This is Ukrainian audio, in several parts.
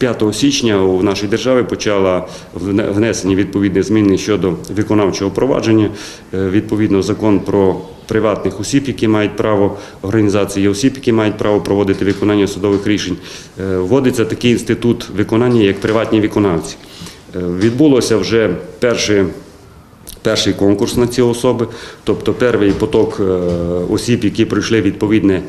5 січня в нашій державі почала внесені відповідні зміни щодо виконавчого провадження. Е, Відповідно, закон про приватних осіб, які мають право організації осіб, які мають право проводити виконання судових рішень. Е, Вводиться такий інститут виконання, як приватні виконавці. Е, Відбулося вже перше перший конкурс на ці особи, тобто перший поток осіб, які пройшли відповідне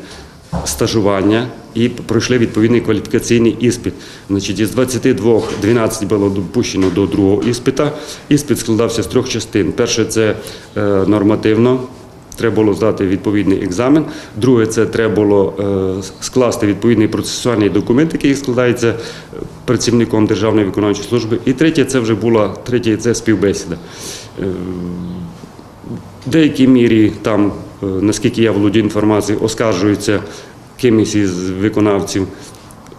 стажування і пройшли відповідний кваліфікаційний іспит. Значить, із 22 12 було допущено до другого іспита. Іспит складався з трьох частин. Перше це е, нормативно. Треба було здати відповідний екзамен. Друге, це треба було е, скласти відповідний процесуальний документ, який складається е, працівником Державної виконавчої служби. І третє, це вже була третє, це співбесіда. В деякій мірі там, наскільки я володію інформацією, оскаржуються кимось із виконавців,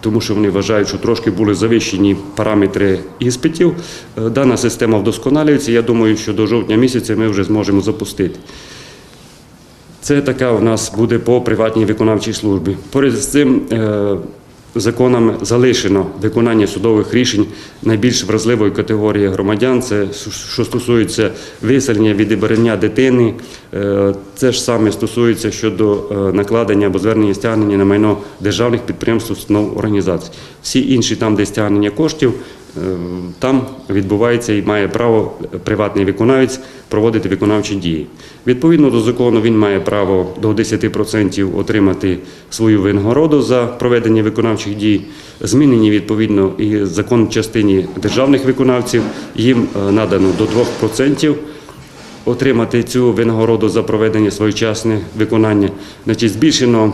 тому що вони вважають, що трошки були завищені параметри іспитів. Е, Дана система вдосконалюється. Я думаю, що до жовтня місяця ми вже зможемо запустити. Це така у нас буде по приватній виконавчій службі. Поряд з цим е, законами залишено виконання судових рішень найбільш вразливої категорії громадян. Це що стосується виселення відібрання дитини. Е, Це ж саме стосується щодо е, накладення або звернення стягнення на майно державних підприємств, установ організацій. Всі інші там, де стягнення коштів, там відбувається і має право приватний виконавець проводити виконавчі дії. Відповідно до закону, він має право до 10% отримати свою винагороду за проведення виконавчих дій. Змінені відповідно і закон в частині державних виконавців. Їм е, надано до 2% отримати цю винагороду за проведення своєчасне виконання. Значить, збільшено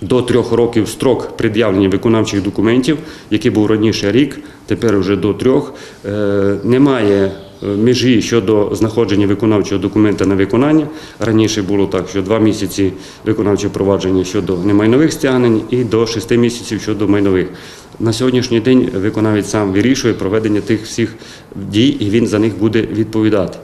до трьох років строк пред'явлення виконавчих документів, який був раніше рік, тепер вже до трьох. Е, Немає е, межі щодо знаходження виконавчого документа на виконання. Раніше було так, що два місяці виконавче провадження щодо немайнових стягнень і до шести місяців щодо майнових. На сьогоднішній день виконавець сам вирішує проведення тих всіх дій, і він за них буде відповідати.